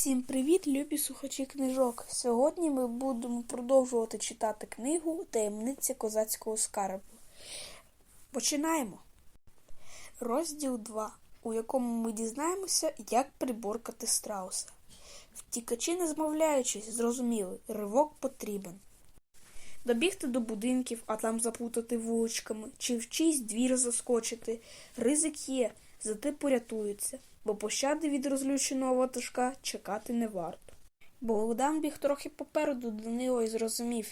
Всім привіт, любі слухачі книжок. Сьогодні ми будемо продовжувати читати книгу Таємниця козацького скарбу. Починаємо. Розділ 2, у якому ми дізнаємося, як приборкати страуса. Втікачі, не змовляючись, зрозуміли, ривок потрібен. Добігти до будинків, а там заплутати вуличками, чи в чийсь двір заскочити. Ризик є, зате порятуються, бо пощади від розлюченого ватажка чекати не варто. Богдан біг трохи попереду Данило і зрозумів,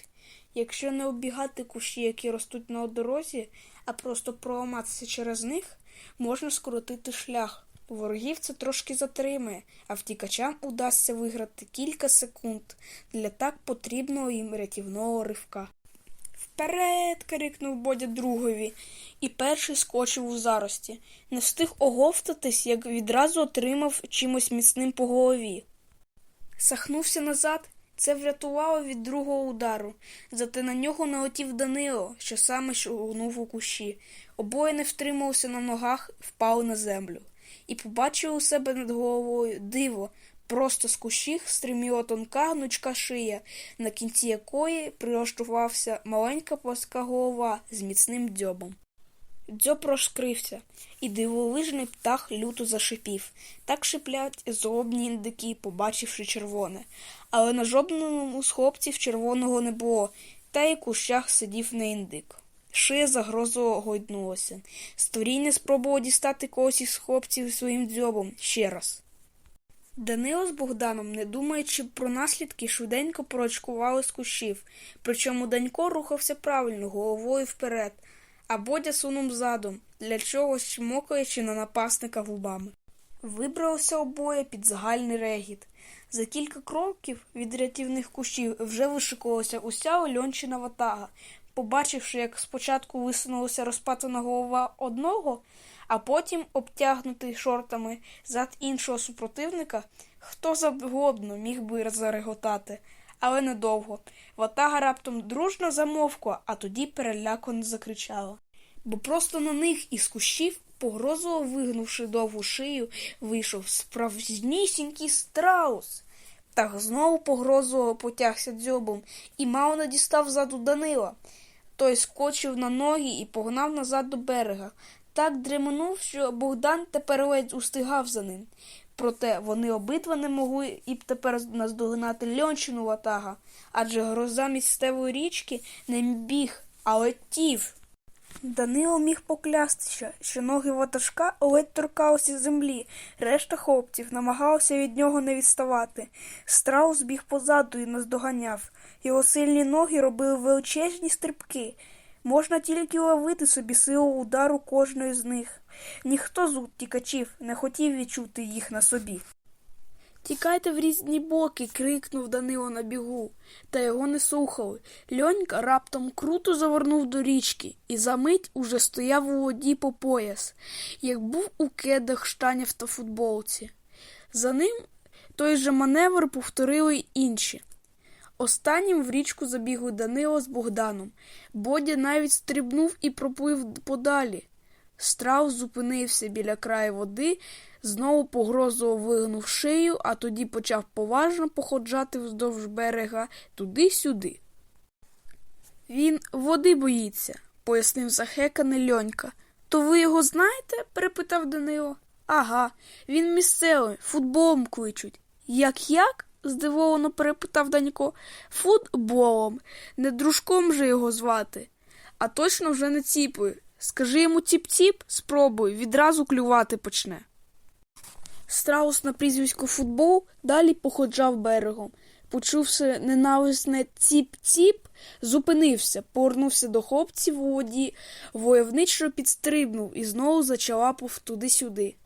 якщо не оббігати кущі, які ростуть на дорозі, а просто проламатися через них, можна скоротити шлях. Ворогів це трошки затримає, а втікачам удасться виграти кілька секунд для так потрібного їм рятівного ривка. Вперед. крикнув Бодя другові, і перший скочив у зарості. Не встиг оговтатись, як відразу отримав чимось міцним по голові. Сахнувся назад, це врятувало від другого удару, зате на нього налетів Данило, що саме шугнув у кущі. Обоє не втрималися на ногах, впали на землю. І побачили у себе над головою диво. Просто з кущів стриміла тонка гнучка шия, на кінці якої прилаштувався маленька плоска голова з міцним дзьобом. Дзьоб розкрився, і дивовижний птах люто зашипів. Так шиплять злобні індики, побачивши червоне. Але на жодному з хлопців червоного не було, та й у кущах сидів не індик. Шия загрозливо гойднулася. Створіння спробувало дістати когось із хлопців своїм дзьобом ще раз. Данило з Богданом, не думаючи про наслідки, швиденько прочкували з кущів, причому Данько рухався правильно, головою вперед, а Бодя сунув задом, для чогось чмокаючи на напасника губами. Вибралися обоє під загальний регіт. За кілька кроків від рятівних кущів вже вишикувалася уся Ольончина ватага. Побачивши, як спочатку висунулася розпатана голова одного, а потім, обтягнутий шортами зад іншого супротивника, хто завгодно міг би зареготати, але недовго. Ватага раптом дружно замовкла, а тоді перелякано закричала. Бо просто на них із кущів, погрозово вигнувши довгу шию, вийшов справжнісінький страус. Та знову погрозово потягся дзьобом і мало не дістав ззаду Данила. Той скочив на ноги і погнав назад до берега. Так дременув, що Богдан тепер ледь устигав за ним. Проте вони обидва не могли і б тепер наздогнати льончину ватага, адже гроза місцевої річки не біг, а летів. Данило міг поклястися, що ноги ватажка ледь торкалися землі, решта хлопців намагалися від нього не відставати. Страус біг позаду і наздоганяв. Його сильні ноги робили величезні стрибки. Можна тільки уявити собі силу удару кожної з них. Ніхто з утікачів не хотів відчути їх на собі. Тікайте в різні боки. крикнув Данило на бігу, та його не слухали. Льонька раптом круто завернув до річки і за мить уже стояв у воді по пояс, як був у кедах, штанів та футболці. За ним той же маневр повторили й інші. Останнім в річку забігли Данило з Богданом. Бодя навіть стрибнув і проплив подалі. Страус зупинився біля краю води, знову погрозово вигнув шию, а тоді почав поважно походжати вздовж берега туди-сюди. Він води боїться, пояснив захеканий льонька. То ви його знаєте? перепитав Данило. Ага, він місцевий, футболом кличуть. Як як? Здивовано перепитав Данько. Футболом, не дружком же його звати, а точно вже не ціпою. Скажи йому ціп-ціп, спробуй, відразу клювати почне. Страус на прізвисько футбол далі походжав берегом. Почувши ненависне ціп-ціп, зупинився, повернувся до хлопців у воді, войовничо підстрибнув і знову зачалапав туди-сюди.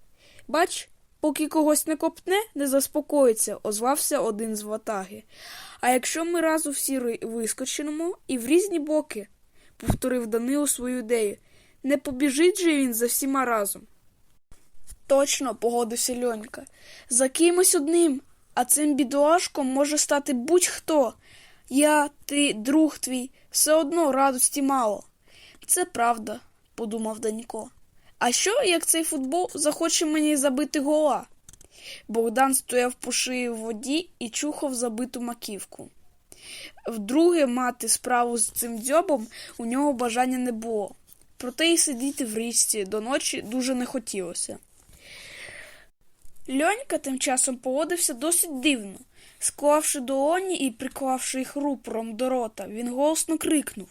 Бач, поки когось не копне, не заспокоїться, озвався один з ватаги. А якщо ми разу всі вискочимо і в різні боки, повторив Данило свою ідею, не побіжить же він за всіма разом. Точно, погодився Льонька. За кимось одним, а цим бідолашком може стати будь-хто. Я, ти, друг твій, все одно радості мало. Це правда, подумав Данько. А що, як цей футбол захоче мені забити гола? Богдан стояв по шиї в воді і чухав забиту маківку. Вдруге мати справу з цим дзьобом у нього бажання не було. Проте й сидіти в річці до ночі дуже не хотілося. Льонька тим часом поводився досить дивно. Склавши долоні і приклавши їх рупором до рота, він голосно крикнув.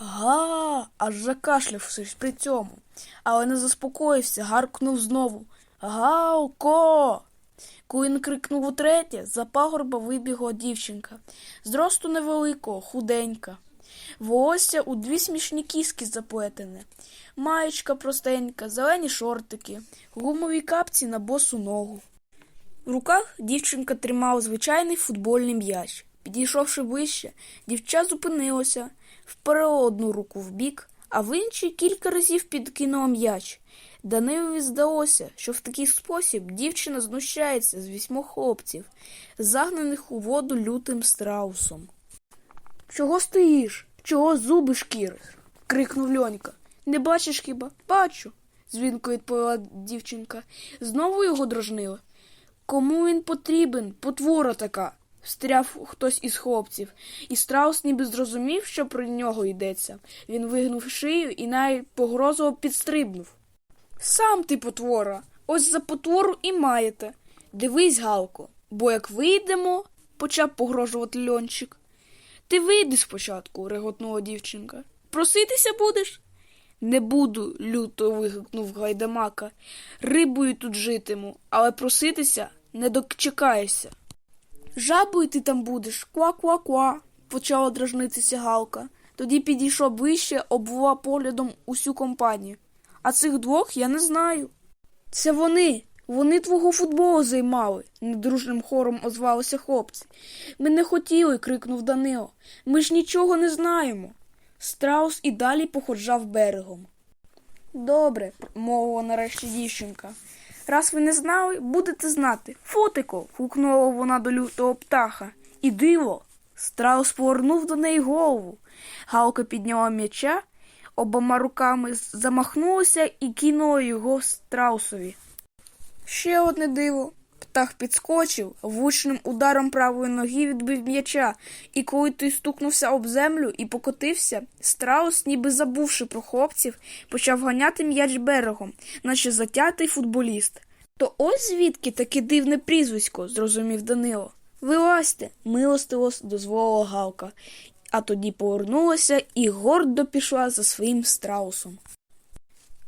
Га, аж закашлявшись при цьому, але не заспокоївся, гаркнув знову. Галко. Коли крикнув утретє, за пагорба вибігла дівчинка. Зросту невеликого, худенька. Волосся у дві смішні кіски заплетене. Маєчка простенька, зелені шортики, гумові капці на босу ногу. В руках дівчинка тримала звичайний футбольний м'яч. Підійшовши ближче, дівча зупинилося, вперла одну руку в бік, а в іншій кілька разів підкинула м'яч. Данилові здалося, що в такий спосіб дівчина знущається з вісьмох хлопців, загнаних у воду лютим страусом. Чого стоїш? Чого зуби шкіриш? крикнув Льонька. Не бачиш хіба? Бачу, звінко відповіла дівчинка. Знову його дрожнила. Кому він потрібен? Потвора така. Встряв хтось із хлопців, і страус ніби зрозумів, що про нього йдеться. Він вигнув шию і навіть погрозово підстрибнув. Сам ти потвора, ось за потвору і маєте. Дивись, Галко, бо як вийдемо, почав погрожувати льончик. Ти вийди спочатку, реготнула дівчинка. Проситися будеш? Не буду, люто вигукнув гайдамака. Рибою тут житиму, але проситися не дочекаєшся. Жабою ти там будеш, ква-ква-ква, почала дражнитися Галка. Тоді підійшов ближче, обвела поглядом усю компанію. А цих двох я не знаю. Це вони. Вони твого футболу займали, недружним хором озвалися хлопці. Ми не хотіли, крикнув Данило. Ми ж нічого не знаємо. Страус і далі походжав берегом. Добре, мовила нарешті дівчинка. Раз ви не знали, будете знати. Фотико. гукнула вона до лютого птаха. І диво. Страус повернув до неї голову. Галка підняла м'яча, обома руками замахнулася і кинула його страусові. Ще одне диво. Птах підскочив, влучним ударом правої ноги відбив м'яча, і коли той стукнувся об землю і покотився, страус, ніби забувши про хлопців, почав ганяти м'яч берегом, наче затятий футболіст. То ось звідки таке дивне прізвисько, зрозумів Данило. Вилазьте, милостиво дозволила Галка, а тоді повернулася і гордо пішла за своїм страусом.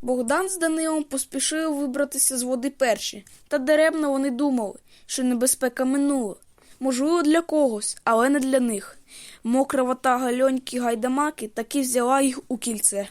Богдан з Данилом поспішили вибратися з води перші, та даремно вони думали, що небезпека минула. Можливо, для когось, але не для них. Мокра ватага льоньки гайдамаки таки взяла їх у кільце.